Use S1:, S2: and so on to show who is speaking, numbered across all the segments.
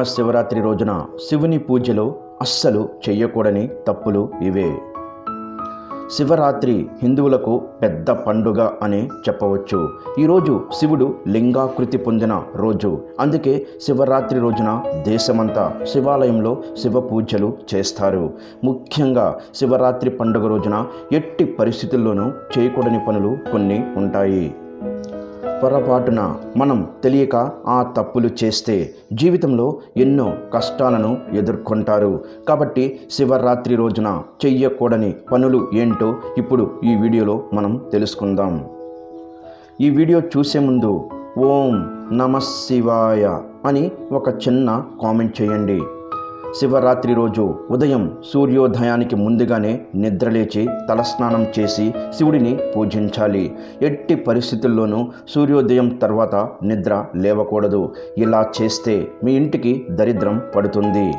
S1: మహాశివరాత్రి రోజున శివుని పూజలో అస్సలు చేయకూడని తప్పులు ఇవే. శివరాత్రి హిందువులకు పెద్ద పండుగ అని చెప్పవచ్చు. ఈరోజు శివుడు లింగాకృతి పొందిన రోజు. అందుకే శివరాత్రి రోజున దేశమంతా శివాలయంలో శివ పూజలు చేస్తారు. ముఖ్యంగా శివరాత్రి పండుగ రోజున ఎట్టి పరిస్థితుల్లోనూ చేయకూడని పనులు కొన్ని ఉంటాయి. పొరపాటున మనం తెలియక ఆ తప్పులు చేస్తే జీవితంలో ఎన్నో కష్టాలను ఎదుర్కొంటారు. కాబట్టి శివరాత్రి రోజున చెయ్యకూడని పనులు ఏంటో ఇప్పుడు ఈ వీడియోలో మనం తెలుసుకుందాం. ఈ వీడియో చూసే ముందు ఓం నమ శివాయ అని ఒక చిన్న కామెంట్ చేయండి. శివరాత్రి రోజు ఉదయం సూర్యోదయానికి ముందుగానే నిద్రలేచి తలస్నానం చేసి శివుడిని పూజించాలి. ఎట్టి పరిస్థితుల్లోనూ సూర్యోదయం తర్వాత నిద్ర లేవకూడదు. ఇలా చేస్తే మీ ఇంటికి దరిద్రం పడుతుంది.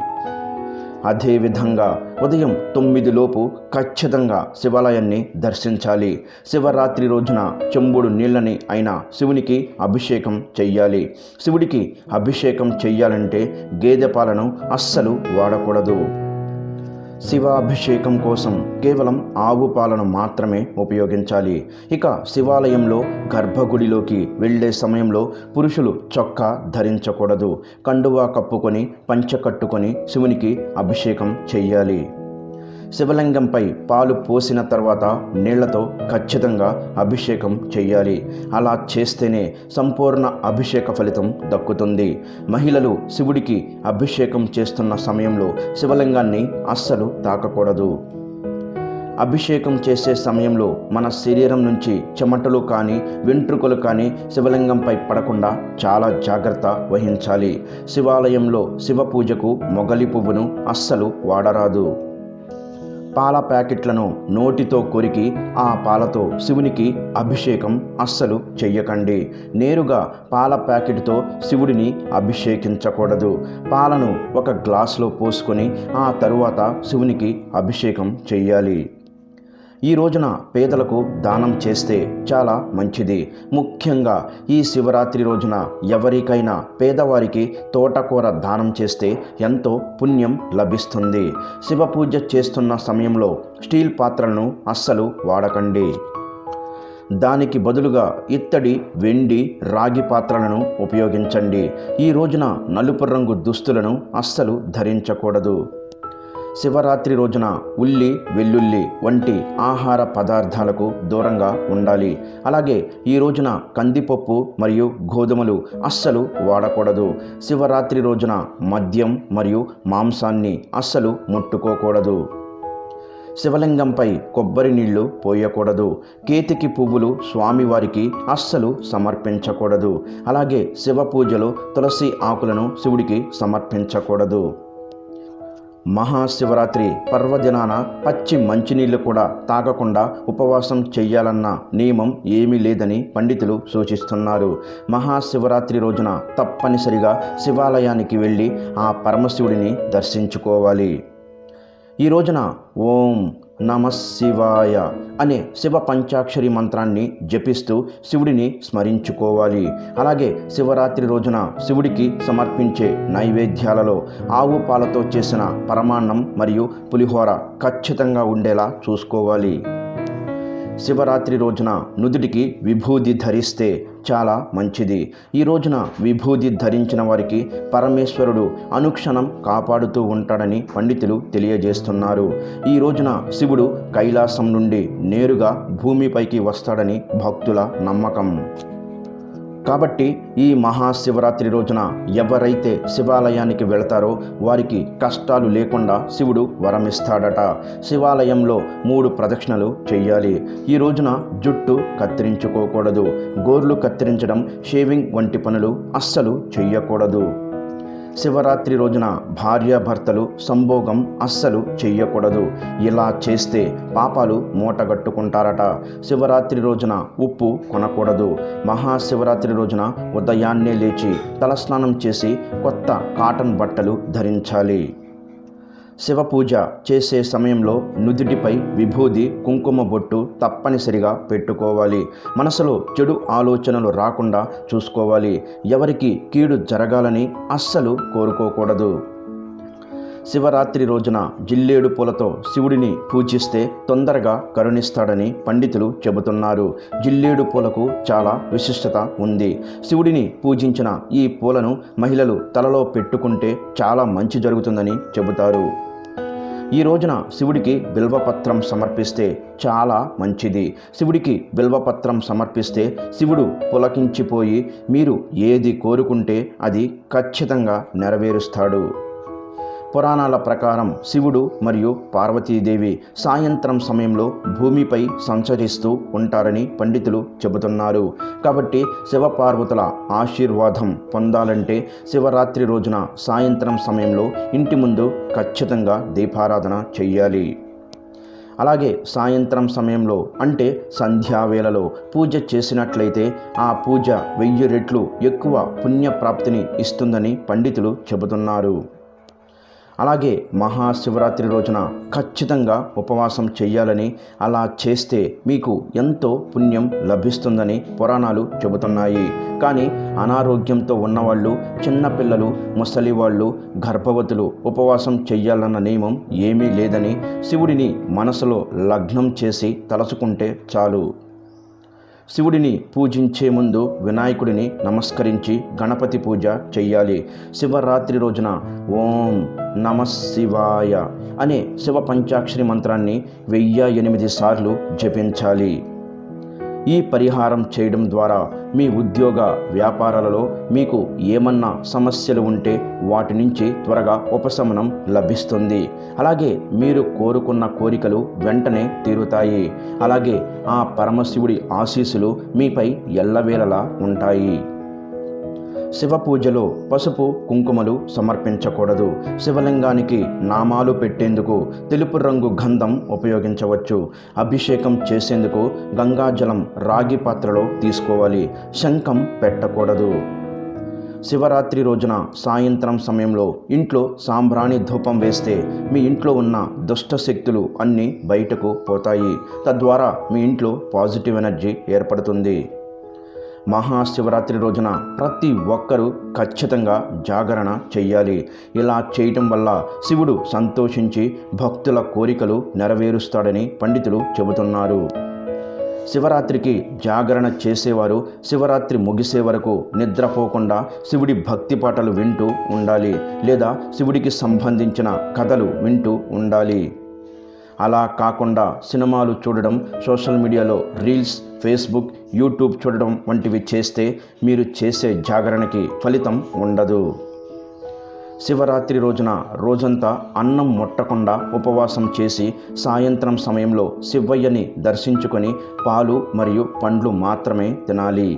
S1: అదేవిధంగా ఉదయం తొమ్మిదిలోపు ఖచ్చితంగా శివాలయాన్ని దర్శించాలి. శివరాత్రి రోజున చెంబుడు నీళ్ళని అయిన శివునికి అభిషేకం చెయ్యాలి. శివుడికి అభిషేకం చెయ్యాలంటే గేదె పాలను అస్సలు వాడకూడదు. శివాభిషేకం కోసం కేవలం ఆవు పాలను మాత్రమే ఉపయోగించాలి. ఇక శివాలయంలో గర్భగుడిలోకి వెళ్ళే సమయంలో పురుషులు చొక్కా ధరించకూడదు. కండువా కప్పుకొని పంచ కట్టుకొని శివునికి అభిషేకం చెయ్యాలి. శివలింగంపై పాలు పోసిన తర్వాత నీళ్ళతో ఖచ్చితంగా అభిషేకం చేయాలి అలా చేస్తేనే సంపూర్ణ అభిషేక ఫలితం దక్కుతుంది. మహిళలు శివుడికి అభిషేకం చేస్తున్న సమయంలో శివలింగాన్ని అస్సలు తాకకూడదు. అభిషేకం చేసే సమయంలో మన శరీరం నుంచి చెమటలు కానీ వెంట్రుకలు కానీ శివలింగంపై పడకుండా చాలా జాగ్రత్త వహించాలి. శివాలయంలో శివ పూజకు మొగలి పువ్వును అస్సలు వాడరాదు. పాల ప్యాకెట్లను నోటితో కొరికి ఆ పాలతో శివునికి అభిషేకం అస్సలు చెయ్యకండి. నేరుగా పాల ప్యాకెట్తో శివుడిని అభిషేకించకూడదు. పాలను ఒక గ్లాసులో పోసుకొని ఆ తరువాత శివునికి అభిషేకం చెయ్యాలి. ఈ రోజున పేదలకు దానం చేస్తే చాలా మంచిది. ముఖ్యంగా ఈ శివరాత్రి రోజున ఎవరికైనా పేదవారికి తోటకూర దానం చేస్తే ఎంతో పుణ్యం లభిస్తుంది. శివ పూజ చేస్తున్న సమయంలో స్టీల్ పాత్రలను అస్సలు వాడకండి. దానికి బదులుగా ఇత్తడి వెండి రాగి పాత్రలను ఉపయోగించండి. ఈ రోజున నలుపు రంగు దుస్తులను అస్సలు ధరించకూడదు. శివరాత్రి రోజున ఉల్లి వెల్లుల్లి వంటి ఆహార పదార్థాలకు దూరంగా ఉండాలి. అలాగే ఈ రోజున కందిపప్పు మరియు గోధుమలు అస్సలు వాడకూడదు. శివరాత్రి రోజున మద్యం మరియు మాంసాన్ని అస్సలు ముట్టుకోకూడదు. శివలింగంపై కొబ్బరి నీళ్ళు పోయకూడదు. కేతికి పువ్వులు స్వామివారికి అస్సలు సమర్పించకూడదు. అలాగే శివ పూజలో తులసి ఆకులను శివుడికి సమర్పించకూడదు. మహాశివరాత్రి పర్వదినాన పచ్చి మంచినీళ్ళు కూడా తాగకుండా ఉపవాసం చెయ్యాలన్న నియమం ఏమీ లేదని పండితులు సూచిస్తున్నారు. మహాశివరాత్రి రోజున తప్పనిసరిగా శివాలయానికి వెళ్ళి ఆ పరమశివుడిని దర్శించుకోవాలి. ఈ రోజున ఓం నమశివాయ అనే శివ పంచాక్షరి మంత్రాన్ని జపిస్తూ శివుడిని స్మరించుకోవాలి. అలాగే శివరాత్రి రోజున శివుడికి సమర్పించే నైవేద్యాలలో ఆవు పాలతో చేసిన పరమాన్నం మరియు పులిహోర ఖచ్చితంగా ఉండేలా చూసుకోవాలి. శివరాత్రి రోజున నుదుటికి విభూది ధరిస్తే చాలా మంచిది. ఈ రోజున విభూది ధరించిన వారికి పరమేశ్వరుడు అనుక్షణం కాపాడుతూ ఉంటాడని పండితులు తెలియజేస్తున్నారు. ఈ రోజున శివుడు కైలాసం నుండి నేరుగా భూమిపైకి వస్తాడని భక్తుల నమ్మకం. కాబట్టి ఈ మహాశివరాత్రి రోజున ఎవరైతే శివాలయానికి వెళతారో వారికి కష్టాలు లేకుండా శివుడు వరమిస్తాడట. శివాలయంలో మూడు ప్రదక్షిణలు చేయాలి ఈ రోజున జుట్టు కత్తిరించుకోకూడదు. గోర్లు కత్తిరించడం షేవింగ్ వంటి పనులు అస్సలు చెయ్యకూడదు. శివరాత్రి రోజున భార్యాభర్తలు సంభోగం అస్సలు చెయ్యకూడదు. ఇలా చేస్తే పాపాలు మూటగట్టుకుంటారట. శివరాత్రి రోజున ఉప్పు కొనకూడదు. మహాశివరాత్రి రోజున ఉదయాన్నే లేచి తలస్నానం చేసి కొత్త కాటన్ బట్టలు ధరించాలి. శివ పూజ చేసే సమయంలో నుదుటిపై విభూది కుంకుమ బొట్టు తప్పనిసరిగా పెట్టుకోవాలి. మనసులో చెడు ఆలోచనలు రాకుండా చూసుకోవాలి. ఎవరికి కీడు జరగాలని అస్సలు కోరుకోకూడదు. శివరాత్రి రోజున జిల్లేడు పూలతో శివుడిని పూజిస్తే తొందరగా కరుణిస్తాడని పండితులు చెబుతున్నారు. జిల్లేడు పూలకు చాలా విశిష్టత ఉంది. శివుడిని పూజించిన ఈ పూలను మహిళలు తలలో పెట్టుకుంటే చాలా మంచి జరుగుతుందని చెబుతారు. ఈ రోజున శివుడికి బిల్వపత్రం సమర్పిస్తే చాలా మంచిది. శివుడికి బిల్వపత్రం సమర్పిస్తే శివుడు పులకించిపోయి మీరు ఏది కోరుకుంటే అది ఖచ్చితంగా నెరవేరుస్తాడు. పురాణాల ప్రకారం శివుడు మరియు పార్వతీదేవి సాయంత్రం సమయంలో భూమిపై సంచరిస్తూ ఉంటారని పండితులు చెబుతున్నారు. కాబట్టి శివపార్వతుల ఆశీర్వాదం పొందాలంటే శివరాత్రి రోజున సాయంత్రం సమయంలో ఇంటి ముందు ఖచ్చితంగా దీపారాధన చెయ్యాలి. అలాగే సాయంత్రం సమయంలో అంటే సంధ్యావేళలో పూజ చేసినట్లయితే ఆ పూజ వెయ్యి రెట్లు ఎక్కువ పుణ్యప్రాప్తిని ఇస్తుందని పండితులు చెబుతున్నారు. అలాగే మహాశివరాత్రి రోజున ఖచ్చితంగా ఉపవాసం చేయాలని అలా చేస్తే మీకు ఎంతో పుణ్యం లభిస్తుందని పురాణాలు చెబుతున్నాయి. కానీ అనారోగ్యంతో ఉన్నవాళ్ళు చిన్నపిల్లలు ముసలి వాళ్ళు గర్భవతులు ఉపవాసం చెయ్యాలన్న నియమం ఏమీ లేదని శివుడిని మనసులో లగ్నం చేసి తలచుకుంటే చాలు. శివుడిని పూజించే ముందు వినాయకుడిని నమస్కరించి గణపతి పూజ చెయ్యాలి. శివరాత్రి రోజున ఓం నమ శివాయ అనే శివ పంచాక్షరి మంత్రాన్ని వెయ్యి ఎనిమిది సార్లు జపించాలి. ఈ పరిహారం చేయడం ద్వారా మీ ఉద్యోగ వ్యాపారాలలో మీకు ఏమన్నా సమస్యలు ఉంటే వాటి నుంచి త్వరగా ఉపశమనం లభిస్తుంది. అలాగే మీరు కోరుకున్న కోరికలు వెంటనే తీరుతాయి. అలాగే ఆ పరమశివుడి ఆశీస్సులు మీపై ఎల్లవేళలా ఉంటాయి. శివ పూజలో పసుపు కుంకుమలు సమర్పించకూడదు. శివలింగానికి నామాలు పెట్టేందుకు తెలుపు రంగు గంధం ఉపయోగించవచ్చు. అభిషేకం చేసేందుకు గంగాజలం రాగి పాత్రలో తీసుకోవాలి. శంఖం పెట్టకూడదు. శివరాత్రి రోజున సాయంత్రం సమయంలో ఇంట్లో సాంబ్రాణి ధూపం వేస్తే మీ ఇంట్లో ఉన్న దుష్ట శక్తులు అన్నీ బయటకు పోతాయి. తద్వారా మీ ఇంట్లో పాజిటివ్ ఎనర్జీ ఏర్పడుతుంది. మహాశివరాత్రి రోజున ప్రతి ఒక్కరూ ఖచ్చితంగా జాగరణ చెయ్యాలి. ఇలా చేయటం వల్ల శివుడు సంతోషించి భక్తుల కోరికలు నెరవేరుస్తాడని పండితులు చెబుతున్నారు. శివరాత్రికి జాగరణ చేసేవారు శివరాత్రి ముగిసే వరకు నిద్రపోకుండా శివుడి భక్తి పాటలు వింటూ ఉండాలి లేదా శివుడికి సంబంధించిన కథలు వింటూ ఉండాలి. అలా కాకుండా సినిమాలు చూడడం సోషల్ మీడియాలో రీల్స్ ఫేస్బుక్ యూట్యూబ్ చూడడం వంటివి చేస్తే మీరు చేసే జాగరణకి ఫలితం ఉండదు. శివరాత్రి రోజున రోజంతా అన్నం ముట్టకుండా ఉపవాసం చేసి సాయంత్రం సమయంలో శివయ్యని దర్శించుకొని పాలు మరియు పండ్లు మాత్రమే తినాలి.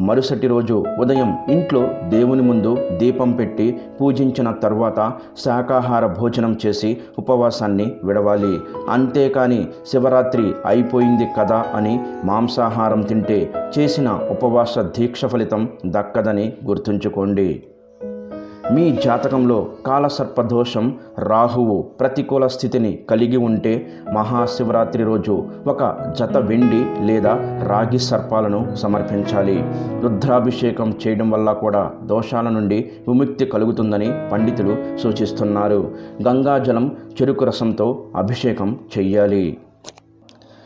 S1: మరుసటి రోజు ఉదయం ఇంట్లో దేవుని ముందు దీపం పెట్టి పూజించిన తర్వాత శాకాహార భోజనం చేసి ఉపవాసాన్ని విడవాలి. అంతేకాని శివరాత్రి అయిపోయింది కదా అని మాంసాహారం తింటే చేసిన ఉపవాస దీక్ష ఫలితం దక్కదని గుర్తుంచుకోండి. మీ జాతకంలో కాలసర్పదోషం రాహువు ప్రతికూల స్థితిని కలిగి ఉంటే మహాశివరాత్రి రోజు ఒక జత వెండి లేదా రాగి సర్పాలను సమర్పించాలి. రుద్రాభిషేకం చేయడం వల్ల కూడా దోషాల నుండి విముక్తి కలుగుతుందని పండితులు సూచిస్తున్నారు. గంగాజలం చెరుకు రసంతో అభిషేకం చెయ్యాలి.